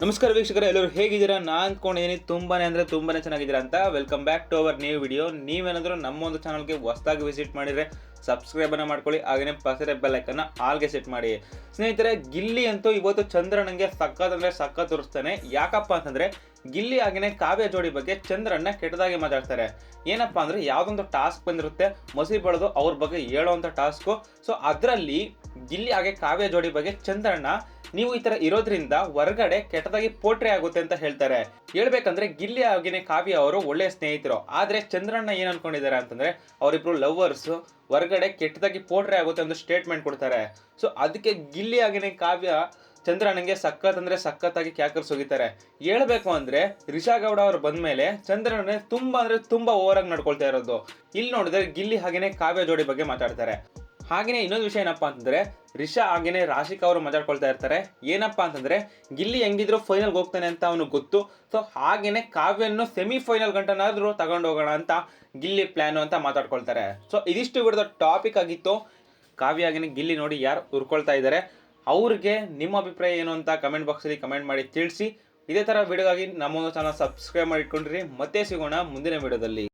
ನಮಸ್ಕಾರ ವೀಕ್ಷಕರೇ, ಎಲ್ಲರೂ ಹೇಗಿದ್ದೀರಾ? ನಾನು ಅಂದ್ಕೊಂಡಿದ್ದೀನಿ ತುಂಬಾನೇ ಅಂದರೆ ತುಂಬಾನೇ ಚೆನ್ನಾಗಿದ್ದೀರಾ ಅಂತ. Welcome back to our new video ನೀವೇನಾದರೂ ನಮ್ಮ ಒಂದು ಚಾನಲ್ಗೆ ಹೊಸದಾಗಿ ವಿಸಿಟ್ ಮಾಡಿದರೆ ಸಬ್ಸ್ಕ್ರೈಬನ್ನು ಮಾಡ್ಕೊಳ್ಳಿ ಹಾಗೆಯೇ ಪಸರೆ ಬೆಲ್ಲೈಕನ್ನು ಆಲ್ಗೆ ಸೆಟ್ ಮಾಡಿ. ಸ್ನೇಹಿತರೆ, ಗಿಲ್ಲಿ ಅಂತೂ ಇವತ್ತು ಚಂದ್ರನಿಗೆ ಸಖತ್ ಅಂದರೆ ಸಖತ್ ತೋರಿಸ್ತಾನೆ ಯಾಕಪ್ಪ ಅಂತಂದರೆ, ಗಿಲ್ಲಿ ಹಾಗೆಯೇ ಕಾವ್ಯ ಜೋಡಿ ಬಗ್ಗೆ ಚಂದ್ರನ್ನ ಕೆಟ್ಟದಾಗಿ ಮಾತಾಡ್ತಾರೆ. ಏನಪ್ಪಾ ಅಂದರೆ, ಯಾವುದೊಂದು ಟಾಸ್ಕ್ ಬಂದಿರುತ್ತೆ, ಮಸಿ ಬೆಳೆದು ಅವ್ರ ಬಗ್ಗೆ ಹೇಳೋವಂಥ ಟಾಸ್ಕು ಸೊ ಅದರಲ್ಲಿ ಗಿಲ್ಲಿ ಹಾಗೆ ಕಾವ್ಯ ಜೋಡಿ ಬಗ್ಗೆ ಚಂದ್ರಣ್ಣ ನೀವು ಈ ಥರ ಇರೋದ್ರಿಂದ ಹೊರಗಡೆ ಕೆಟ್ಟದಾಗಿ ಪೋಟ್ರೆ ಆಗುತ್ತೆ ಅಂತ ಹೇಳ್ತಾರೆ. ಹೇಳ್ಬೇಕಂದ್ರೆ, ಗಿಲ್ಲಿ ಆಗಿನೇ ಕಾವ್ಯ ಅವರು ಒಳ್ಳೆಯ ಸ್ನೇಹಿತರು. ಆದರೆ ಚಂದ್ರಣ್ಣ ಏನು ಅಂದ್ಕೊಂಡಿದ್ದಾರೆ ಅಂತಂದರೆ, ಅವರಿಬ್ರು ಲವರ್ಸ್ ಹೊರಗಡೆ ಕೆಟ್ಟದಾಗಿ ಪೋಟ್ರೆ ಆಗುತ್ತೆ ಅಂತ ಸ್ಟೇಟ್ಮೆಂಟ್ ಕೊಡ್ತಾರೆ. ಸೊ ಅದಕ್ಕೆ ಗಿಲ್ಲಿ ಆಗಿನೇ ಕಾವ್ಯ ಚಂದ್ರಣ್ಣಂಗೆ ಸಖತ್ ಅಂದ್ರೆ ಸಖತ್ತಾಗಿ ಕ್ಯಾಕರ್ಸ್ ಹೋಗಿದ್ದಾರೆ ಹೇಳ್ಬೇಕು ಅಂದ್ರೆ ರಿಷಾ ಗೌಡ ಅವ್ರು ಬಂದ್ಮೇಲೆ ಚಂದ್ರಣ್ಣ ತುಂಬಾ ಅಂದ್ರೆ ತುಂಬಾ ಓವರ್ ಆಗಿ ನಡ್ಕೊಳ್ತಾ ಇರೋದು. ಇಲ್ಲಿ ನೋಡಿದ್ರೆ ಗಿಲ್ಲಿ ಹಾಗೇನೆ ಕಾವ್ಯ ಜೋಡಿ ಬಗ್ಗೆ ಮಾತಾಡ್ತಾರೆ. ಹಾಗೇನೆ ಇನ್ನೊಂದು ವಿಷಯ ಏನಪ್ಪಾ ಅಂತಂದ್ರೆ ರಿಷಾ ಹಾಗೇನೆ ರಾಶಿಕ್ ಅವರು ಮಾತಾಡ್ಕೊಳ್ತಾ ಇರ್ತಾರೆ. ಏನಪ್ಪಾ ಅಂತಂದ್ರೆ, ಗಿಲ್ಲಿ ಹೆಂಗಿದ್ರು ಫೈನಲ್ ಹೋಗ್ತಾನೆ ಅಂತ ಅವನು ಗೊತ್ತು. ಸೊ ಹಾಗೇನೆ ಕಾವ್ಯನ್ನು ಸೆಮಿಫೈನಲ್ ಗಂಟನಾದ್ರೂ ತಗೊಂಡು ಹೋಗೋಣ ಅಂತ ಗಿಲ್ಲಿ ಪ್ಲಾನು ಅಂತ ಮಾತಾಡ್ಕೊಳ್ತಾರೆ. ಸೊ ಇದಿಷ್ಟು ಬಿಡದ ಟಾಪಿಕ್ ಆಗಿತ್ತು. ಕಾವ್ಯ ಹಾಗೇನೆ ಗಿಲ್ಲಿ ನೋಡಿ ಯಾರು ಉರ್ಕೊಳ್ತಾ ಇದ್ದಾರೆ ಅವ್ರಿಗೆ ನಿಮ್ಮ ಅಭಿಪ್ರಾಯ ಏನು ಅಂತ ಕಮೆಂಟ್ ಬಾಕ್ಸಲ್ಲಿ ಕಮೆಂಟ್ ಮಾಡಿ ತಿಳಿಸಿ. ಇದೇ ಥರ ವಿಡಿಯೋಗಾಗಿ ನಮ್ಮೊಂದು ಚಾನಲ್ ಸಬ್ಸ್ಕ್ರೈಬ್ ಮಾಡಿ ಇಟ್ಕೊಂಡ್ರಿ ಮತ್ತೆ ಸಿಗೋಣ ಮುಂದಿನ ವಿಡಿಯೋದಲ್ಲಿ